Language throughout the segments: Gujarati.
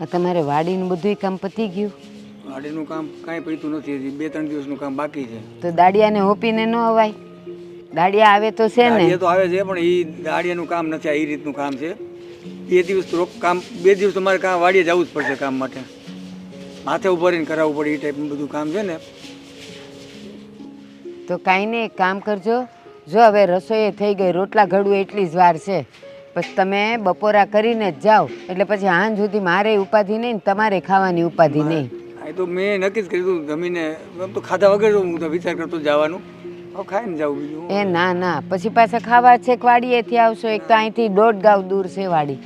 આ તમારે વાડીનું બધું કામ પતી ગયું? વાડીનું કામ કાંઈ પડતું નથી હજી. બે ત્રણ દિવસનું કામ બાકી છે. તો દાડિયાને હોપીને ન અવાય? દાડિયા આવે તો છે ને? તો આવે છે પણ એ દાડિયાનું કામ નથી આ એ રીતનું કામ છે. બે દિવસ રોક- કામ બે દિવસ તમારે કામ વાડીએ જવું જ પડશે કામ માટે. માથે ઊભા રહીને કરાવવું પડે એ ટાઈપનું બધું કામ છે ને. તો કાંઈ નહીં કામ કરજો. જો હવે રસોઈ થઈ ગઈ રોટલા ઘડવું એટલી જ વાર છે. પછી તમે બપોરા કરીને જ જાઓ. એટલે પછી હાંજ સુધી મારે ઉપાધિ નહીં ને તમારે ખાવાની ઉપાધિ નહીં. તો મેં નક્કી જ કર્યું જમીને તો ખાધા વગર હું તો વિચાર કરતો જવાનું. હવે ખાઈને જાઉં બીજું એ ના ના. પછી પાછા ખાવા છે વાડીએથી આવશો? એક તો અહીંથી દોઢ ગાવ દૂર છે વાડી.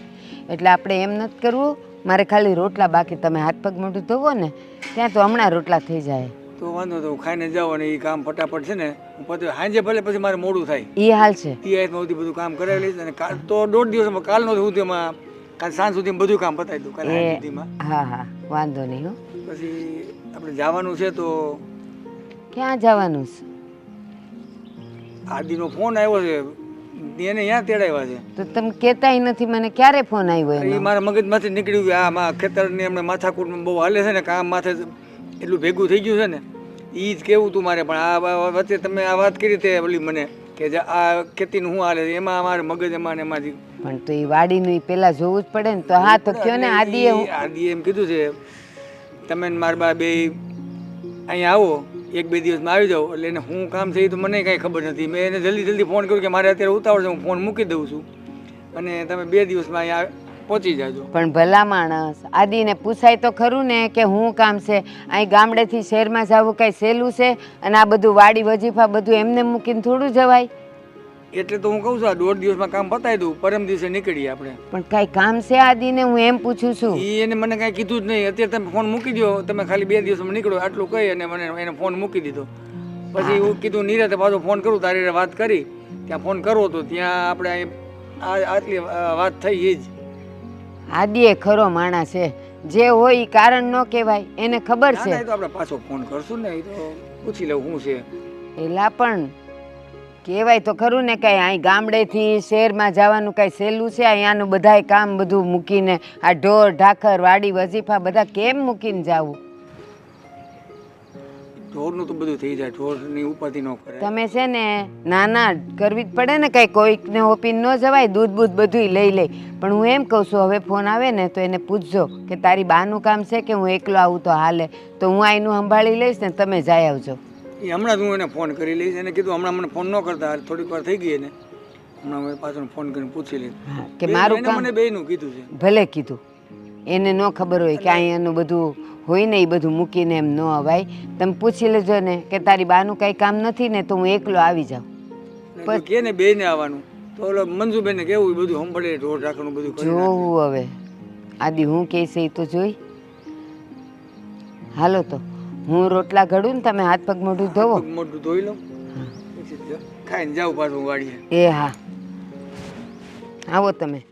એટલે આપણે એમ નથી કરવું. મારે ખાલી રોટલા બાકી તમે હાથ પગ મોઢું ધોવો ને ત્યાં તો હમણાં રોટલા થઈ જાય. તો વાંધો તો હું ખાઈને જાઉં અને એ કામ ફટાફટ છે ને હું પછી સાંજે ભલે પછી મારે મોડું થાય. એ હાલ છે. એ આયતમાં સુધી બધું કામ કરાવી લઈશ અને કાલ તો દોઢ દિવસમાં કાલનો સુધીમાં કાલ સાંજ સુધી બધું કામ પતાવી દઉં કાલ સાંજ સુધીમાં. હા હા વાંધો નહીં હો. પછી આપણે જવાનું છે તો ક્યાં જવાનું છે? આદિનો ફોન આવ્યો છે. એને ત્યાં તેડાવ્યા છે. તો તમે કહેતાય નથી મને ક્યારે ફોન આવ્યો એ મારા મગજમાંથી નીકળ્યું ગયું આ મા ખેતરની એમને માથાકૂટમાં બહુ હાલે છે ને કામ માથે એટલું ભેગું થઈ ગયું છે ને એ જ કેવું તું મારે પણ આ વચ્ચે તમે આ વાત કરી તે ઓલી મને કે જે આ ખેતીનું શું હાલે એમાં અમારે મગજ એમાં એમાંથી. પણ તો એ વાડીનું પેલા જોવું જ પડે ને તો હા તો કયો ને આદિએ હું આદિએ એમ કીધું છે તમે ને મારા બા બે અહીંયા આવો એક બે દિવસમાં આવી જાઓ એટલે એને શું કામ છે એ તો મને કાંઈ ખબર નથી. મેં એને જલ્દી જલ્દી ફોન કર્યો કે મારે અત્યારે ઉતાવળ છે હું ફોન મૂકી દઉં છું. અને તમે બે દિવસમાં અહીંયા પહોંચી જાજો. પણ ભલા માણસ આદિને પૂછાય તો ખરું ને કે હું કામ છે? અહીં ગામડેથી શહેરમાં જવું કાંઈ સહેલું છે? અને આ બધું વાડી વજીફા બધું એમને મૂકીને થોડું જવાય? એટલે તો હું કહું છું આ દોઢ દિવસમાં કામ પતાવી દઉં પરમ દિવસે નીકળીએ આપણે. પણ કાંઈ કામ છે આદિને? હું એમ પૂછું છું. એ એને મને કાંઈ કીધું જ નહીં. અત્યારે તમે ફોન મૂકી દો તમે ખાલી બે દિવસમાં નીકળો આટલું કહી અને મને એને ફોન મૂકી દીધો. પછી હું. કીધું નિરાતે પાછો ફોન કરું તારી વાત કરી. ત્યાં ફોન કરવો તો ત્યાં આપણે આટલી વાત થઈ એ જ. આદિએ ખરો માણસ છે. જે હોય ઈ કારણ ન કહેવાય એને ખબર છે ના, એ તો આપણે પાછો ફોન કરશું ને એ તો પૂછી લઉં હું છે. એલા પણ કહેવાય તો ખરું ને કાંઈ અહીં ગામડેથી શહેરમાં જવાનું કાંઈ સહેલું છે? અહીંયાનું બધાય કામ બધું મૂકીને આ ઢોર ઢાખર વાડી વજીફા બધા કેમ મૂકીને જવું? ઢોરનું તો બધું થઈ જાય ઢોરની ઉપાધિ ન કરે. તમે છે ને ના ના કરવી જ પડે ને કાંઈ કોઈકને ઓપીને ન જવાય દૂધ બૂધ બધુંય લઈ લે. પણ હું એમ કહું છું હવે ફોન આવે ને તો એને પૂછજો કે તારી બાનું કામ છે કે હું એકલો આવું તો હાલે. તો હું આઈનું સંભાળી લઈશ ને તમે જાય આવજો. એ હમણાં જ હું એને ફોન કરી લઈશ. એને કીધું હમણાં મને ફોન ન કરતા થોડીક વાર થઈ ગઈ એને. હમણાં મેં પાછળ ફોન કરીને પૂછી લઈશ. કે મારું કામ મને બેયનું કીધું છે. ભલે કીધું. એને ન ખબર હોય કે અહીંયાનું બધું હોય ને એ બધું મૂકીને એમ ન અવાય. તમે પૂછી લેજો ને કે તારી બાનું કાંઈ કામ નથી ને તો હું એકલો આવી જાઉં. જો કે ને બેને આવવાનું. તો ઓલો મંજુબેને કેવું એ બધું સંભાળે ઢોર રાખવાનું બધું. જોવું હવે. આદિ હું કહે છે એ તો જોઈ. હાલો તો હું રોટલા ઘડું ને તમે હાથ પગ મોઢું ધોવો. મોઢું ધોઈ લઉં. ખાઈને જાઉં પાછું વાડીએ. એ હા. આવો તમે.